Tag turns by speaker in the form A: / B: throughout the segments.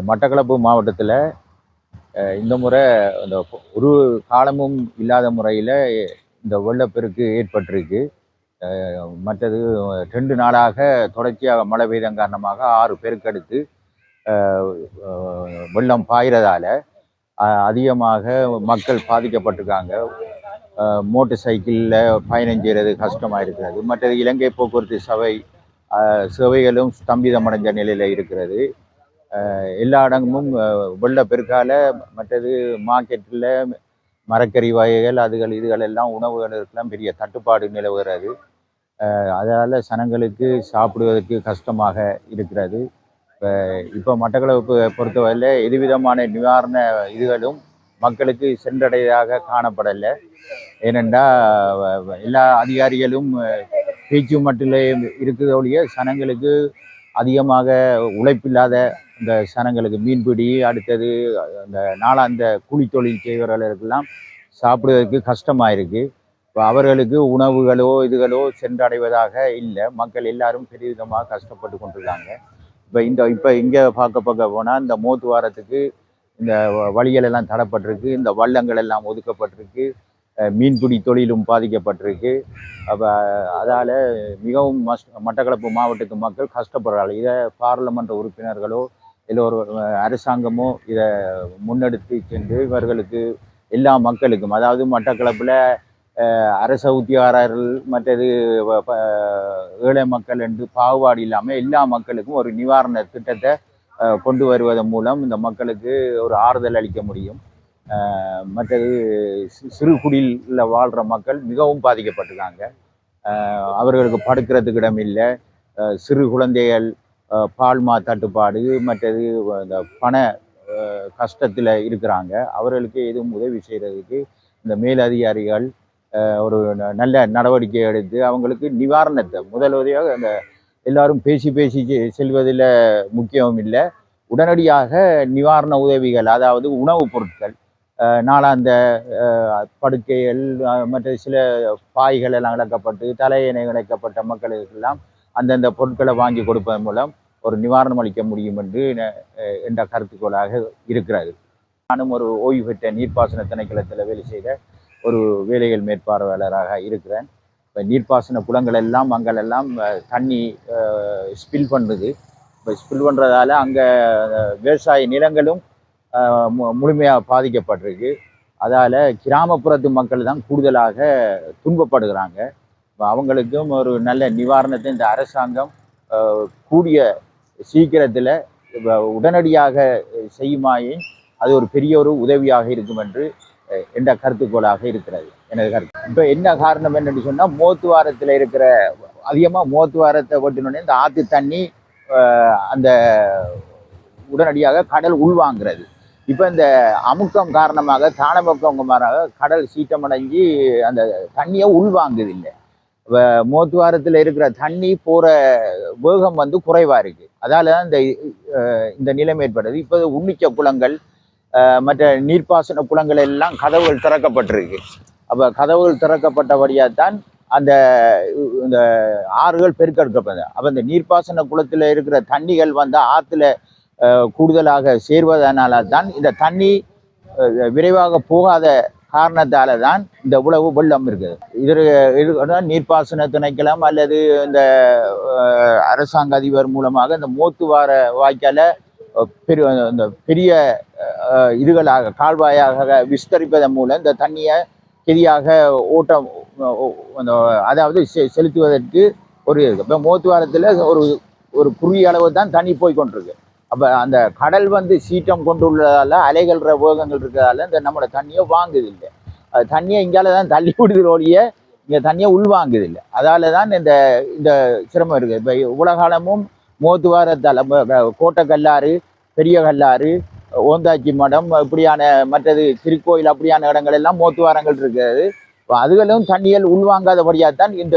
A: இந்த மட்டக்களப்பு மாவட்டத்தில் இந்த முறை இந்த ஒரு காலமும் இல்லாத முறையில் இந்த வெள்ளப்பெருக்கு ஏற்பட்டிருக்கு. மற்றது ரெண்டு நாளாக தொடர்ச்சியாக மழை பெய்தன் காரணமாக ஆறு பெருக்கெடுத்து வெள்ளம் பாயிறதால அதிகமாக மக்கள் பாதிக்கப்பட்டிருக்காங்க. மோட்டர் சைக்கிளில் பயணம் செய்கிறது கஷ்டமாக இருக்கிறது மற்றது இலங்கை போக்குவரத்து சபை சேவைகளும் ஸ்தம்பிதமடைஞ்ச நிலையில் இருக்கிறது. எல்லா இடமும் அஹ், பெருக்கால மற்றது மார்க்கெட்டில் மரக்கறி வகைகள் அதுகள் இதுகள் எல்லாம் உணவுகளுக்கெல்லாம் பெரிய தட்டுப்பாடு நிலவுகிறது. அதனால் அதால சனங்களுக்கு சாப்பிடுவதற்கு கஷ்டமாக இருக்கிறது. இப்போ மட்டக்களப்பு பொறுத்தவரையில் எதுவிதமான நிவாரண இதுகளும் மக்களுக்கு சென்றடையதாக காணப்படலை. ஏனென்றால் எல்லா அதிகாரிகளும் பீச்சு பேச்சு மட்டிலே இருக்கிறத ஒழிய சனங்களுக்கு அதிகமாக உழைப்பில்லாத இந்த சனங்களுக்கு மீன்பிடி அடுத்தது அந்த நாளாந்த கூலி தொழில் செய்கிறவர்களுக்கெல்லாம் சாப்பிடுவதற்கு கஷ்டமாக இருக்குது இப்போ அவர்களுக்கு உணவுகளோ இதுகளோ சென்றடைவதாக இல்லை. மக்கள் எல்லாரும் பெருவிதமாக கஷ்டப்பட்டு கொண்டிருக்காங்க. இப்போ இந்த இப்போ இங்கே பார்க்க பார்க்க போனால் இந்த மோத்து வாரத்துக்கு இந்த வ- தடப்பட்டிருக்கு. இந்த வள்ளங்கள் எல்லாம் ஒதுக்கப்பட்டிருக்கு. மீன்பிடி தொழிலும் பாதிக்கப்பட்டிருக்கு. அப்போ அதால் மிகவும் மஸ் மட்டக்களப்பு மாவட்டத்து மக்கள் கஷ்டப்படுறாங்க. இதை பாராளுமன்ற உறுப்பினர்களோ இல்லை ஒரு அரசாங்கமோ இதை முன்னெடுத்து சென்று இவர்களுக்கு எல்லா மக்களுக்கும் அதாவது மட்டக்களப்பில் அரச உத்தியாரர்கள் மற்றது ஏழை மக்கள் என்று பாகுபாடு இல்லாமல் எல்லா மக்களுக்கும் ஒரு நிவாரண திட்டத்தை கொண்டு வருவதன் மூலம் இந்த மக்களுக்கு ஒரு ஆறுதல் அளிக்க முடியும். மற்றது சிறு குடியில் வாழ்கிற மக்கள் மிகவும் பாதிக்கப்பட்டிருக்காங்க. அவர்களுக்கு படுக்கிறதுக்கு இடம் இல்லை. சிறு குழந்தைகள் பால்மா தட்டுப்பாடு மற்றது இந்த பண கஷ்டத்தில் இருக்கிறாங்க. அவர்களுக்கு எதுவும் உதவி செய்கிறதுக்கு இந்த மேலதிகாரிகள் ஒரு ந- நல்ல நடவடிக்கை எடுத்து அவங்களுக்கு நிவாரணத்தை முதல் உதவியாக அந்த எல்லாரும் பேசி பேசி செ- செல்வதில் முக்கியம் இல்லை. உடனடியாக நிவாரண உதவிகள் அதாவது உணவுப் பொருட்கள் நாளாந்த அந்த படுக்கைகள் மற்ற சில பாய்கள் எல்லாம் இழக்கப்பட்டு தலையணை இணைக்கப்பட்ட மக்களுக்கெல்லாம் அந்தந்த பொருட்களை வாங்கி கொடுப்பதன் மூலம் ஒரு நிவாரணம் அளிக்க முடியும் என்று என்ற கருத்துக்கோளாக இருக்கிறது. நானும் ஒரு ஓய்வு பெற்ற நீர்ப்பாசன திணைக்களத்தில் வேலை செய்த ஒரு வேலைகள் மேற்பார்வையாளராக இருக்கிறேன். இப்போ நீர்ப்பாசன குளங்கள் எல்லாம் அங்கெல்லாம் தண்ணி ஸ்பில் பண்ணுது. இப்போ ஸ்பில் பண்ணுறதால அங்கே விவசாய நிலங்களும் முழுமையாக பாதிக்கப்பட்டிருக்கு. அதால் கிராமப்புறத்து மக்கள் தான் கூடுதலாக துன்பப்படுகிறாங்க. அவங்களுக்கும் ஒரு நல்ல நிவாரணத்தை இந்த அரசாங்கம் கூடிய சீக்கிரத்தில் உடனடியாக செய்யுமாயின் அது ஒரு பெரிய ஒரு உதவியாக இருக்கும் என்று என்ற கருத்துக்கோளாக இருக்கிறது. எனது கருத்து. இப்போ என்ன காரணம் என்னென்னு சொன்னால் மோத்துவாரத்தில் இருக்கிற அதிகமாக மோத்துவாரத்தை ஓட்டினோடனே இந்த ஆற்று தண்ணி அந்த உடனடியாக கடல் உள்வாங்கிறது. இப்போ இந்த அமுக்கம் காரணமாக தானமுக்கம் காரணமாக கடல் சீட்டமடைஞ்சி அந்த தண்ணியை உள்வாங்குது இல்லை இப்போ மோத்துவாரத்தில் இருக்கிற தண்ணி போகிற வேகம் வந்து குறைவாக இருக்குது அதால் தான் இந்த இந்த நிலைமை ஏற்படுது. இப்போ உன்னிச்ச குளங்கள் மற்ற நீர்ப்பாசன குளங்கள் எல்லாம் கதவுகள் திறக்கப்பட்டிருக்கு. அப்போ கதவுகள் திறக்கப்பட்டபடியாக தான் அந்த இந்த ஆறுகள் பெருக்கெடுக்கப்படுது அப்போ இந்த நீர்ப்பாசன குளத்தில் இருக்கிற தண்ணிகள் வந்து ஆற்றுல கூடுதலாக சேர்வதனால தான் இந்த தண்ணி விரைவாக போகாத காரணத்தால தான் இந்த உழவு வெள்ளம் இருக்குது. இது நீர்ப்பாசன திணைக்கலாம் அல்லது இந்த அரசாங்க அதிபர் மூலமாக இந்த மோத்துவார வாய்க்கால பெரு இந்த பெரிய இதுகளாக கால்வாயாக விஸ்தரிப்பதன் மூலம் இந்த தண்ணியை கெதியாக ஓட்டம் அந்த அதாவது செ- செலுத்துவதற்கு ஒரு இப்போ மோத்துவாரத்தில் ஒரு ஒரு குறுகிய அளவு தான் தண்ணி போய் கொண்டிருக்கு. அப்போ அந்த கடல் வந்து சீற்றம் கொண்டுள்ளதால் அலைகள்ற வேகங்கள் இருக்கிறதால இந்த நம்மளோட தண்ணியை வாங்குதில்லை அது தண்ணியை இங்கால தான் தள்ளி விடுதல் ஒழிய இங்கே தண்ணியை உள்வாங்குது இல்லை அதால தான் இந்த இந்த சிரமம் இருக்குது இப்போ உலகாலமும் மோத்துவாரத்தால் கோட்டை கல்லாறு பெரிய கல்லாறு ஓந்தாச்சி மடம் இப்படியான மற்றது திருக்கோயில் அப்படியான இடங்கள் எல்லாம் மோத்துவாரங்கள் இருக்கிறது. அதுகளும் தண்ணியில் உள்வாங்காதபடியாக தான் இந்த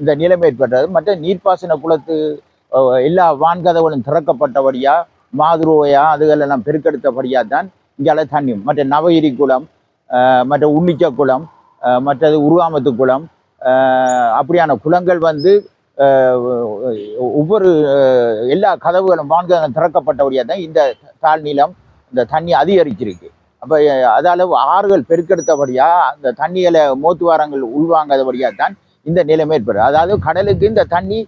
A: இந்த நிலைமை ஏற்பட்டது. மற்ற நீர்ப்பாசன குளத்து எல்லா வான்கதவுகளும் திறக்கப்பட்டபடியா மாதுருவையா அதுகளெல்லாம் பெருக்கெடுத்தபடியாக தான் இங்கால தண்ணி மற்ற நவகிரி குளம் மற்ற உன்னிச்ச குளம் மற்றது உருவாமத்து குளம் அப்படியான குளங்கள் வந்து ஒவ்வொரு எல்லா கதவுகளும் வான்கதம் திறக்கப்பட்டபடியாக தான் இந்த தாழ்நிலம் இந்த தண்ணி அதிகரிச்சிருக்கு. அப்போ அதளவு ஆறுகள் பெருக்கெடுத்தபடியா அந்த தண்ணிகளை மோத்துவாரங்கள் உள்வாங்காதபடியாக தான் இந்த நிலைமை ஏற்படுது. அதாவது கடலுக்கு இந்த தண்ணி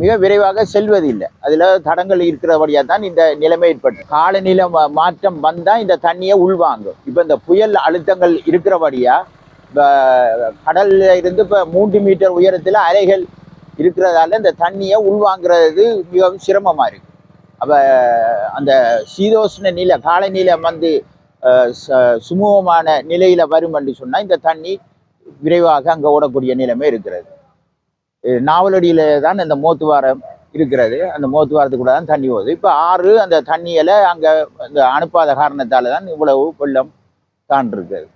A: மிக விரைவாக செல்வதில்லை. அதில் தடங்கள் இருக்கிறபடியாக தான் இந்த நிலைமை ஏற்பட்டு காலநிலை மாற்றம் வந்தால் இந்த தண்ணியை உள்வாங்கும். இப்போ இந்த புயல் அழுத்தங்கள் இருக்கிறபடியாக இப்போ கடல்ல இருந்து இப்போ மூன்று மீட்டர் உயரத்தில் அலைகள் இருக்கிறதால இந்த தண்ணியை உள்வாங்கிறது மிகவும் சிரமமாக இருக்கு. அப்போ அந்த சீதோஷ்ண நிலை காலநிலை வந்து ச- சுமூகமான நிலையில வரும் என்று சொன்னால் இந்த தண்ணி விரைவாக அங்கே ஓடக்கூடிய நிலைமை இருக்கிறது. நாவலடியில் தான் இந்த மோத்துவாரம் இருக்கிறது. அந்த மோத்துவாரத்துக்குள்ள தான் தண்ணி போகுது இப்போ ஆறு அந்த தண்ணியில அங்கே இந்த அனுப்பாத காரணத்தால தான் இவ்வளவு வெள்ளம் தான் இருக்குது.